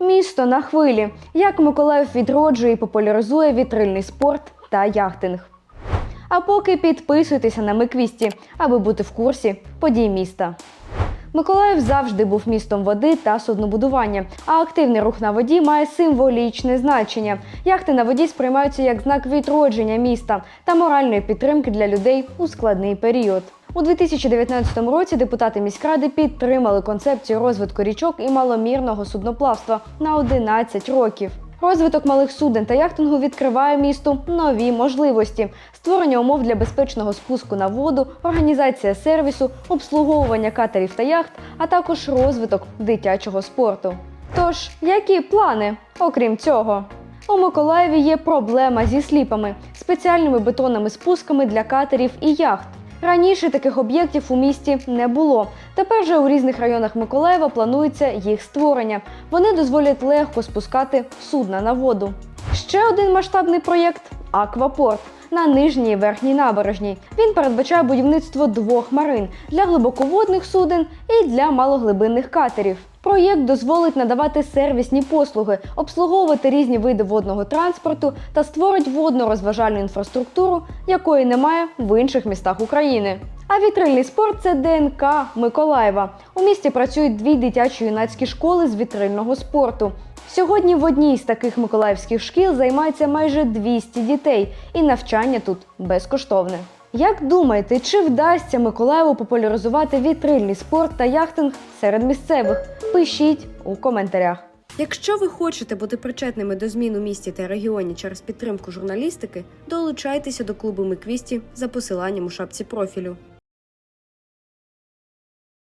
Місто на хвилі. Як Миколаїв відроджує і популяризує вітрильний спорт та яхтинг. А поки підписуйтеся на Миквісті, аби бути в курсі подій міста. Миколаїв завжди був містом води та суднобудування, а активний рух на воді має символічне значення. Яхти на воді сприймаються як знак відродження міста та моральної підтримки для людей у складний період. У 2019 році депутати міськради підтримали концепцію розвитку річок і маломірного судноплавства на 11 років. Розвиток малих суден та яхтингу відкриває місту нові можливості: створення умов для безпечного спуску на воду, організація сервісу, обслуговування катерів та яхт, а також розвиток дитячого спорту. Тож, які плани, окрім цього? У Миколаєві є проблема зі сліпами, спеціальними бетонними спусками для катерів і яхт. Раніше таких об'єктів у місті не було. Тепер же у різних районах Миколаєва планується їх створення. Вони дозволять легко спускати судна на воду. Ще один масштабний проєкт Аквапорт на нижній і верхній набережній. Він передбачає будівництво двох марин для глибоководних суден і для малоглибинних катерів. Проєкт дозволить надавати сервісні послуги, обслуговувати різні види водного транспорту та створить водно-розважальну інфраструктуру, якої немає в інших містах України. А вітрильний спорт це ДНК Миколаєва. У місті працюють дві дитячі юнацькі школи з вітрильного спорту. Сьогодні в одній з таких миколаївських шкіл займається майже 200 дітей, і навчання тут безкоштовне. Як думаєте, чи вдасться Миколаєву популяризувати вітрильний спорт та яхтинг серед місцевих? Пишіть у коментарях. Якщо ви хочете бути причетними до змін у місті та регіоні через підтримку журналістики, долучайтеся до клубу Миквісті за посиланням у шапці профілю.